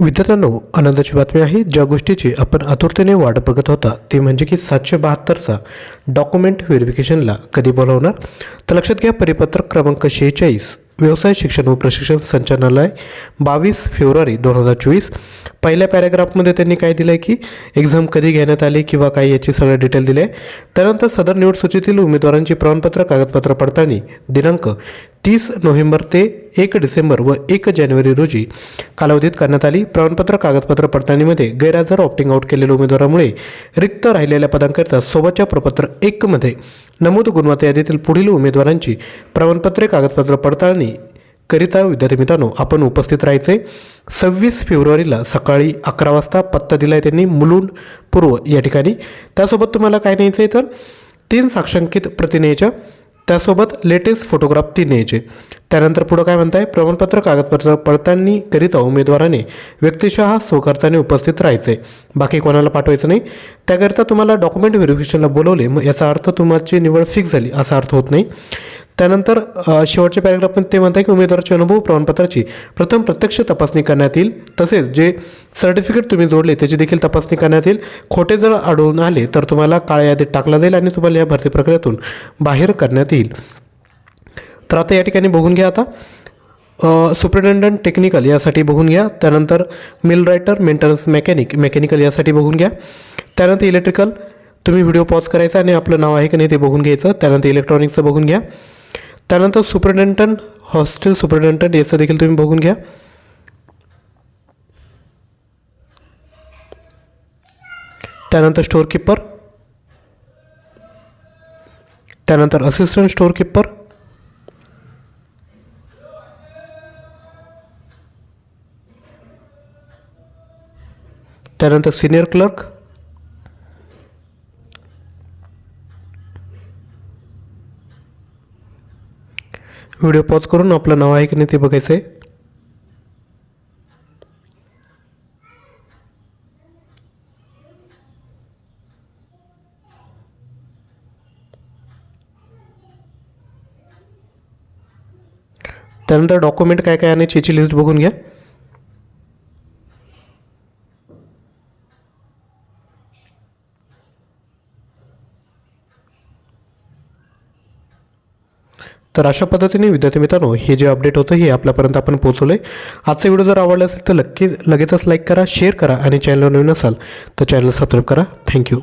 विद्यार्थ्यांनो आनंदाची बातमी आहे ज्या गोष्टीची आपण आतुरतेने वाट बघत होता ती म्हणजे की सातशे बहात्तरचा डॉक्युमेंट व्हेरिफिकेशनला कधी बोलावणार? तर लक्षात घ्या परिपत्रक क्रमांक शेहेचाळीस व्यवसाय शिक्षण व प्रशिक्षण संचालनालय बावीस फेब्रुवारी दोन हजार चोवीस. पहिल्या पॅराग्राफमध्ये त्यांनी काय दिलं आहे की एक्झाम कधी घेण्यात आली किंवा काय याची सगळं डिटेल दिले आहे त्यानंतर सदर निवड सूचीतील उमेदवारांची प्रमाणपत्र कागदपत्र पडताळणी दिनांक तीस नोव्हेंबर ते एक डिसेंबर व एक जानेवारी रोजी कालावधीत करण्यात आली. प्रमाणपत्र कागदपत्र पडताळणीमध्ये गैरहजर ऑप्टिंग आऊट केलेल्या उमेदवारामुळे रिक्त राहिलेल्या पदांकरिता सोबतच्या प्रपत्र एकमध्ये नमूद गुणवत्ता यादीतील पुढील उमेदवारांची प्रमाणपत्रे कागदपत्र पडताळणी करिता विद्यार्थी मित्रांनो आपण उपस्थित राहायचे. सव्वीस फेब्रुवारीला सकाळी अकरा वाजता पत्ता दिला आहे त्यांनी मुलुंड पूर्व या ठिकाणी. त्यासोबत तुम्हाला काय न्यायचं आहे तर? तीन साक्षांकित प्रतिनेच्या त्यासोबत लेटेस्ट फोटोग्राफ तीन न्यायचे त्यानंतर पुढं काय म्हणताय? प्रमाणपत्र कागदपत्र पडताळणी करिता उमेदवाराने व्यक्तिशः स्वखर्चाने उपस्थित राहायचे. बाकी कोणाला पाठवायचं नाही? त्याकरिता तुम्हाला डॉक्युमेंट व्हेरिफिकेशनला बोलवले. मग याचा अर्थ तुमची निवड फिक्स झाली असा अर्थ होत नाही. त्यानंतर शेवटच्या पॅरेग्राफमध्ये ते म्हणतात की उमेदवाराचे अनुभव प्रमाणपत्राची प्रथम प्रत्यक्ष तपासणी करण्यात येईल. तसेच जे सर्टिफिकेट तुम्ही जोडले त्याची देखील तपासणी करण्यात येईल. खोटे जर आढळून आले तर तुम्हाला काळ्या यादीत टाकला जाईल आणि तुम्हाला या भरती प्रक्रियेतून बाहेर करण्यात येईल. तर आता या ठिकाणी बघून घ्या आता. सुप्रिटेंडंट टेक्निकल यासाठी बघून घ्या. त्यानंतर mill writer maintenance mechanic mechanical यासाठी बघून घ्या. त्यानंतर इलेक्ट्रिकल तुम्ही व्हिडिओ पॉज करायचा आणि आपलं नाव आहे की नाही ते बघून घ्यायचं. त्यानंतर इलेक्ट्रॉनिक्सचं बघून घ्या. त्यानंतर सुपरिटेंडंट हॉस्टेल सुपरिटेंडंट याचं देखील तुम्ही बघून घ्या त्यानंतर स्टोअर किपर त्यानंतर असिस्टंट स्टोअर किपर त्यानंतर सिनियर क्लर्क व्हिडिओ पॉज करून आपलं नाव आहे की नाही ते बघायचं आहे. त्यानंतर डॉक्युमेंट काय काय आणायची याची लिस्ट बघून घ्या. तर अशा पद्धतीने विद्यार्थी मित्रांनो हे जे अपडेट होतं हे आपल्यापर्यंत आपण पोहोचवलं आहे आजचा व्हिडिओ जर आवडला असेल तर नक्की लगेचच लाईक करा शेअर करा आणि चॅनलवर नवीन असाल तर चॅनल सबस्क्राईब करा. थँक्यू